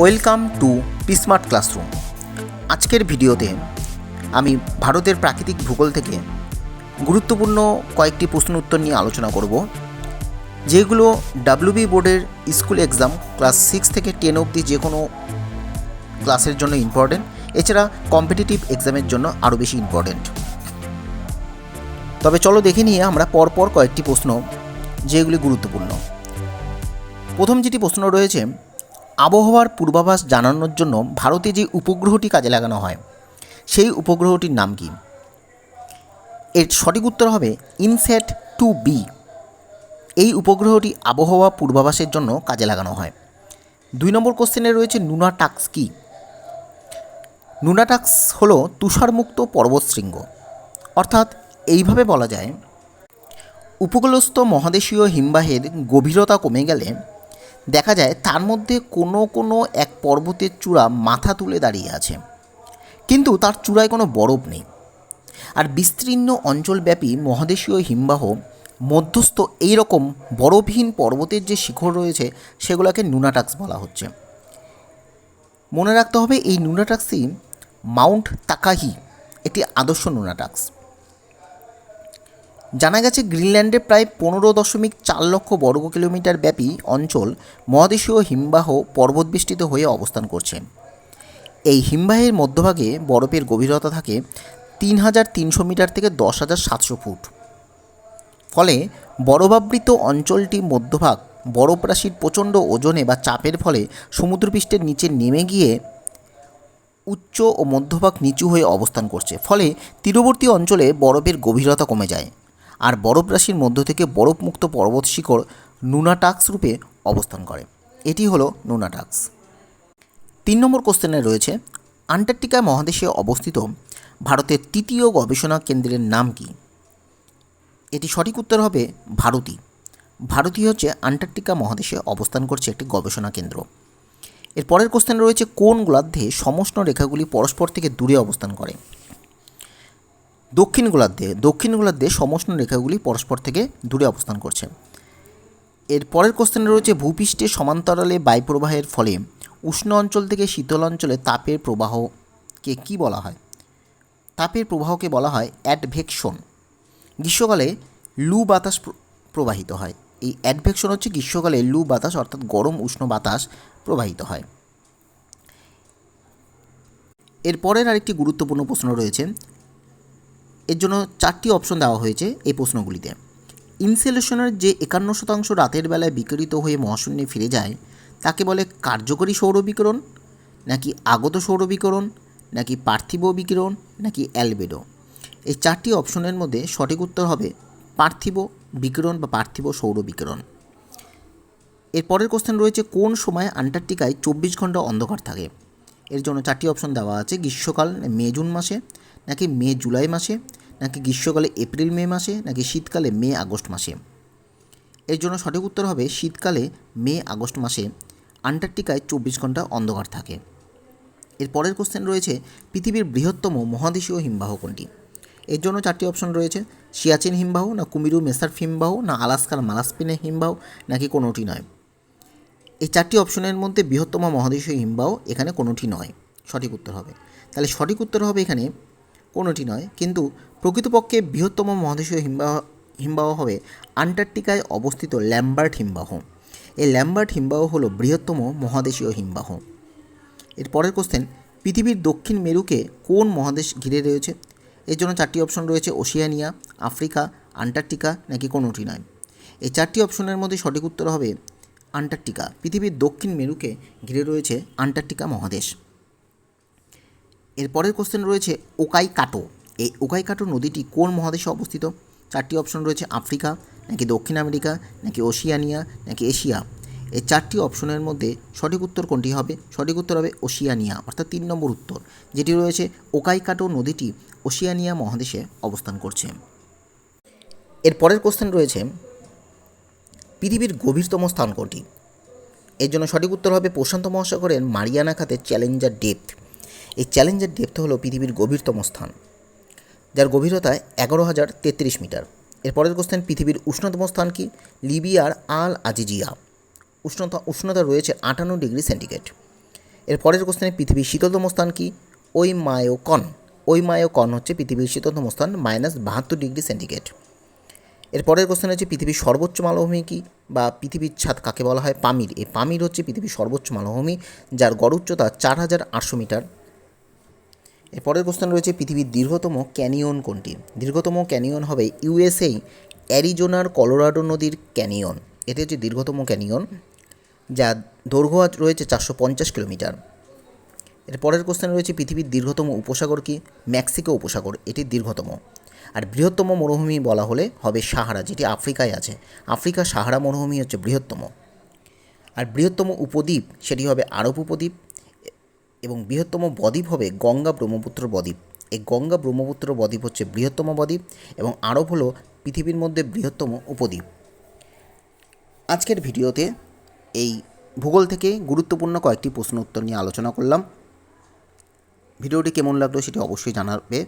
Welcome to পিসমার্ট classroom আজকের ভিডিওতে আমি ভারতের প্রাকৃতিক ভূগোল থেকে গুরুত্বপূর্ণ কয়েকটি প্রশ্ন উত্তর নিয়ে আলোচনা করব, যেগুলো ডাব্লিউবি বোর্ডের স্কুল এক্সাম ক্লাস সিক্স থেকে টেন অবধি যে কোনো ক্লাসের জন্য ইম্পর্টেন্ট এছাড়া কম্পিটিটিভ এক্সামের জন্য আরও বেশি ইম্পর্টেন্ট তবে চলো দেখে নিয়ে আমরা পরপর কয়েকটি প্রশ্ন, যেগুলি গুরুত্বপূর্ণ। প্রথম যেটি প্রশ্ন রয়েছে আবহাওয়ার পূর্বাভাস জানানোর জন্য ভারতে যে উপগ্রহটি কাজে লাগানো হয়, সেই উপগ্রহটির নাম কি? এর সঠিক উত্তর হবে ইনস্যাট টু বি। এই উপগ্রহটি আবহাওয়া পূর্বাভাসের জন্য কাজে লাগানো হয়। দুই নম্বর কোশ্চেনে রয়েছে নুনাটাক্স কি? নুনাটাক্স হলো তুষারমুক্ত পর্বতশৃঙ্গ। অর্থাৎ এইভাবে বলা যায়, উপকূলস্থ মহাদেশীয় হিমবাহের গভীরতা কমে গেলে দেখা যায় তার মধ্যে কোনো কোনো এক পর্বতের চূড়া মাথা তুলে দাঁড়িয়ে আছে। কিন্তু তার চূড়ায় কোনো বরফ নেই। আর বিস্তীর্ণ অঞ্চলব্যাপী মহাদেশীয় হিমবাহ, মধ্যস্থ এই রকম বরফহীন পর্বতের যে শিখর রয়েছে, সেগুলোকে নুনাটাক্স বলা হচ্ছে। মনে রাখতে হবে, এই নুনাটাক্সই মাউন্ট তাকাহি, একটি আদর্শ নুনাটাক্স। জানা গেছে গ্রিনল্যান্ডে প্রায় পনেরো দশমিক চার লক্ষ বর্গ কিলোমিটার ব্যাপী অঞ্চল মহাদেশীয় হিমবাহ পর্বতবেষ্টিত হয়ে অবস্থান করছে। এই হিমবাহের মধ্যভাগে বরফের গভীরতা থাকে তিন হাজার তিনশো মিটার থেকে দশ হাজার সাতশো ফুট। ফলে বরফাবৃত অঞ্চলটি মধ্যভাগ বরফ রাশির প্রচণ্ড ওজনে বা চাপের ফলে সমুদ্রপৃষ্ঠের নিচে নেমে গিয়ে উচ্চ ও মধ্যভাগ নিচু হয়ে অবস্থান করছে। ফলে তীরবর্তী অঞ্চলে বরফের গভীরতা কমে যায়। আর বরফ রাশির মধ্য থেকে বরফমুক্ত পর্বত শিখর নুনাটাক্স রূপে অবস্থান করে। এটি হলো নুনাটাক্স তিন নম্বর কোশ্চেনে রয়েছে আন্টার্কটিকা মহাদেশে অবস্থিত ভারতের তৃতীয় গবেষণা কেন্দ্রের নাম কি? এটি সঠিক উত্তর হবে ভারতী। ভারতী হচ্ছে আন্টার্কটিকা মহাদেশে অবস্থান করছে একটি গবেষণা কেন্দ্র। এর পরের কোশ্চেন রয়েছে, কোন গোলার্ধে সমষ্ণ রেখাগুলি পরস্পর থেকে দূরে অবস্থান করে? দক্ষিণ গোলার্ধে দক্ষিণ গোলার্ধে সমষ্ণ রেখাগুলি পরস্পর থেকে দূরে অবস্থান করছে। এর পরের কোশ্চেনে রয়েছে ভূপৃষ্ঠে সমান্তরালে বায়ুপ্রবাহের ফলে উষ্ণ অঞ্চল থেকে শীতল অঞ্চলে তাপের প্রবাহকে কি বলা হয়? তাপের প্রবাহকে বলা হয় অ্যাডভেকশন। গ্রীষ্মকালে লু বাতাস প্রবাহিত হয়। এই অ্যাডভেকশন হচ্ছে গ্রীষ্মকালে লু বাতাস, অর্থাৎ গরম উষ্ণ বাতাস প্রবাহিত হয়। এরপরের আরেকটি গুরুত্বপূর্ণ প্রশ্ন রয়েছে এর জন্য চারটি অপশন দেওয়া হয়েছে এই প্রশ্নগুলিতে। ইনসেলেশনের যে একান্ন শতাংশ রাতের বেলায় বিকিরিত হয়ে মহাশূন্যে ফিরে যায়, তাকে বলে কার্যকরী সৌর বিকিরণ, নাকি আগত সৌর বিকিরণ, নাকি পার্থিব বিকিরণ, নাকি অ্যালবেডো? এই চারটি অপশনের মধ্যে সঠিক উত্তর হবে পার্থিব বিকিরণ বা পার্থিব সৌর বিকিরণ। এর পরের কোশ্চেন রয়েছে, কোন সময় আন্টার্কটিকায় চব্বিশ ঘণ্টা অন্ধকার থাকে? এর জন্য চারটি অপশন দেওয়া আছে, গ্রীষ্মকাল, মে, জুন মাসে। নাকি মে, জুলাই মাসে, নাকি গ্রীষ্মকালে এপ্রিল, মে মাসে, নাকি শীতকালে মে, আগস্ট মাসে? এর জন্য সঠিক উত্তর হবে শীতকালে মে, আগস্ট মাসে আন্টার্কটিকায় চব্বিশ ঘণ্টা অন্ধকার থাকে। এর পরের কোশ্চেন রয়েছে পৃথিবীর বৃহত্তম মহাদেশীয় হিমবাহ কোনটি? এর জন্য চারটি অপশন রয়েছে, সিয়াচেন হিমবাহ, না কুমিরু মেসার হিমবাহ, না আলাস্কার মালাস্পিনে হিমবাহ, নাকি কোনোটি নয়? এই চারটি অপশনের মধ্যে বৃহত্তম মহাদেশীয় হিমবাহ এখানে কোনোটি নয়। সঠিক উত্তর হবে। তাহলে সঠিক উত্তর হবে এখানে কোনোটি নয়, কিন্তু প্রকৃতপক্ষে বৃহত্তম মহাদেশীয় হিমবাহ হিমবাহ হবে আন্টার্কটিকায় অবস্থিত ল্যাম্বার্ট হিমবাহ। এই ল্যাম্বার্ট হিমবাহ হলো বৃহত্তম মহাদেশীয় হিমবাহ। এর পরের কোশ্চেন পৃথিবীর দক্ষিণ মেরুকে কোন মহাদেশ ঘিরে রয়েছে? এর জন্য চারটি অপশন রয়েছে, ওশিয়ানিয়া, আফ্রিকা, আন্টার্কটিকা, নাকি কোনোটি নয়? এই চারটি অপশনের মধ্যে সঠিক উত্তর হবে আন্টার্কটিকা। পৃথিবীর দক্ষিণ মেরুকে ঘিরে রয়েছে আন্টার্কটিকা মহাদেশ। এর পরের কোশ্চেন রয়েছে ওকাই কাটো এই ওকাই কাটো নদীটি কোন মহাদেশে অবস্থিত? চারটি অপশন রয়েছে আফ্রিকা, নাকি দক্ষিণ আমেরিকা, নাকি ওশিয়ানিয়া, নাকি এশিয়া? এই চারটি অপশনের মধ্যে সঠিক উত্তর কোনটি হবে? সঠিক উত্তর হবে ওশিয়ানিয়া, অর্থাৎ তিন নম্বর উত্তর, যেটি রয়েছে ওকাই কাটো নদীটি ওশিয়ানিয়া মহাদেশে অবস্থান করছে। এর পরের কোশ্চেন রয়েছে পৃথিবীর গভীরতম স্থান কোনটি? এর জন্য সঠিক উত্তর হবে প্রশান্ত মহাসাগরের মারিয়ানা খাতে চ্যালেঞ্জার ডেপথ এই চ্যালেঞ্জের ডেপথ হলো পৃথিবীর গভীরতম স্থান, যার গভীরতা এগারো হাজার তেত্রিশ মিটার। এরপরের কোশ্চেন, পৃথিবীর উষ্ণতম স্থান কি? লিবিয়ার আল আজিজিয়া। উষ্ণতা উষ্ণতা রয়েছে আটান্ন ডিগ্রি সেন্টিগ্রেড। এর পরের কোশ্চেনে, পৃথিবীর শীতলতম স্থান কি? ওই মায়োকন ওই মায়োকন হচ্ছে পৃথিবীর শীতলতম স্থান, মাইনাস বাহাত্তর ডিগ্রি সেন্টিগ্রেড। এর পরের কোশ্চেন হচ্ছে, পৃথিবীর সর্বোচ্চ মালভূমি কি? বা পৃথিবীর ছাদ কাকে বলা হয়? পামির। এই পামির হচ্ছে পৃথিবীর সর্বোচ্চ মালভূমি, যার গড় উচ্চতা চার হাজার আটশো মিটার। পরের কোশ্চেন রয়েছে পৃথিবীর দীর্ঘতম ক্যানিয়ন কোনটি? দীর্ঘতম ক্যানিয়ন হবে ইউএসএ, অ্যারিজোনার কলোরাডো নদীর ক্যানিয়ন। এটি হচ্ছে দীর্ঘতম ক্যানিয়ন, যা দৈর্ঘ্য রয়েছে চারশো পঞ্চাশ কিলোমিটার। এর পরের কোশ্চেন রয়েছে পৃথিবীর দীর্ঘতম উপসাগর কি? মেক্সিকো উপসাগর, এটি দীর্ঘতম। আর বৃহত্তম মরুভূমি বলা হলে হবে সাহারা, যেটি আফ্রিকায় আছে। আফ্রিকা সাহারা মরুভূমি হচ্ছে বৃহত্তম। আর বৃহত্তম উপদ্বীপ, সেটি হবে আরব উপদ্বীপ। এবং বৃহত্তম বদ্বীপ হবে গঙ্গা ব্রহ্মপুত্র বদ্বীপ। এই গঙ্গা ব্রহ্মপুত্র বদ্বীপ হচ্ছে বৃহত্তম বদ্বীপ এবং আরব হলো পৃথিবীর মধ্যে বৃহত্তম উপদ্বীপ। আজকের ভিডিওতে এই ভূগোল থেকে গুরুত্বপূর্ণ কয়েকটি প্রশ্ন উত্তর নিয়ে আলোচনা করলাম। ভিডিওটি কেমন লাগল সেটি অবশ্যই জানাবে।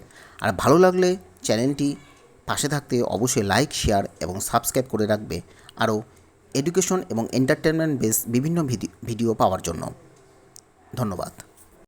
আর ভালো লাগলে চ্যানেলটি পাশে থাকতে অবশ্যই লাইক, শেয়ার এবং সাবস্ক্রাইব করে রাখবে। আরও এডুকেশন এবং এন্টারটেনমেন্ট বেস বিভিন্ন ভিডিও পাওয়ার জন্য। ধন্যবাদ।